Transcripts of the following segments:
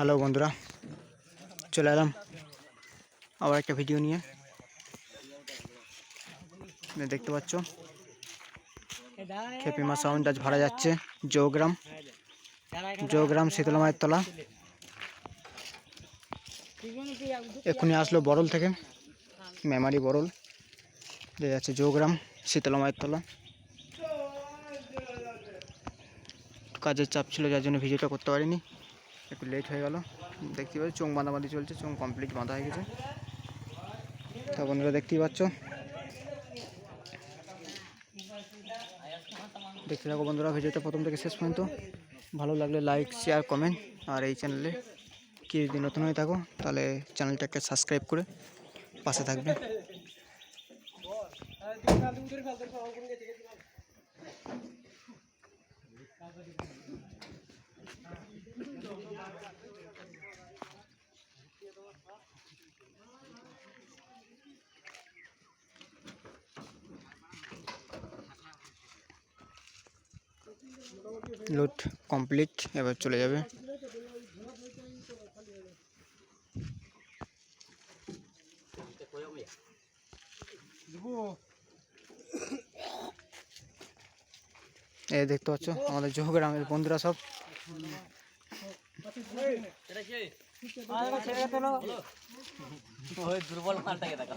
Hello বন্ধুরা, চলে এলাম আবার একটা ভিডিও নিয়ে। দেখতে পাচ্ছ, খেপিমা সাউন্ড আজ ভাড়া যাচ্ছে জৌগ্রাম জৌগ্রাম শীতলা মায়ের তলা। এক্ষুনি আসলো বরল থেকে মেমারি বরল দেখা যাচ্ছে জোগ্রাম শীতলা মায়ের তলা। কাজের চাপ ছিল, যার জন্য ভিডিওটা করতে পারিনি। একটু লেট হয়ে গেল। দেখতে পাচ্ছি, চোখ বাঁধাবাঁধি চলছে, চোখ কমপ্লিট বাঁধা হয়ে গেছে। তা বন্ধুরা দেখতেই পাচ্ছ। দেখতে থাকো বন্ধুরা, ভিডিওটা প্রথম থেকে শেষ পর্যন্ত। ভালো লাগলে লাইক শেয়ার কমেন্ট আর এই চ্যানেলে কি যদি নতুন হয়ে থাকো, তাহলে চ্যানেলটাকে সাবস্ক্রাইব করে পাশে থাকবে। লোড কমপ্লিট এবার চলে যাবে। এই দেখতে পাচ্ছ, আমাদের জহগ্রামের বন্ধুরা সব। দুর্বল মালটাকে দেখা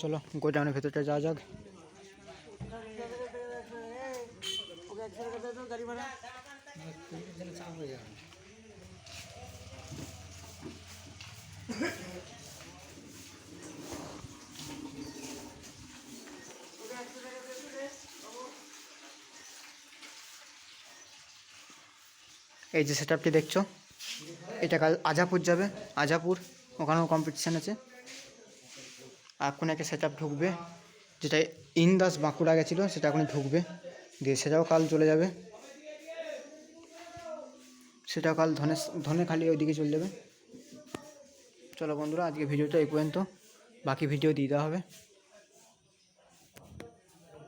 চলো গোডাউনের ভেতরটা যাওয়া যাক এই যে সেট আপটি দেখছো এটা কাল আজাপুর যাবে, আজাপুর, ওখানেও কম্পিটিশান আছে। এখন একটা সেট ঢুকবে, যেটা ইন্দাস বাঁকুড়া গেছিল, সেটা এখন ঢুকবে। দিয়ে সেটাও কাল চলে যাবে। সেটাও কাল ধনে ধনে খালি ওইদিকে চলে যাবে। চলো বন্ধুরা, আজকে ভিডিওটা এই পর্যন্ত। বাকি ভিডিও দিয়ে দেওয়া হবে।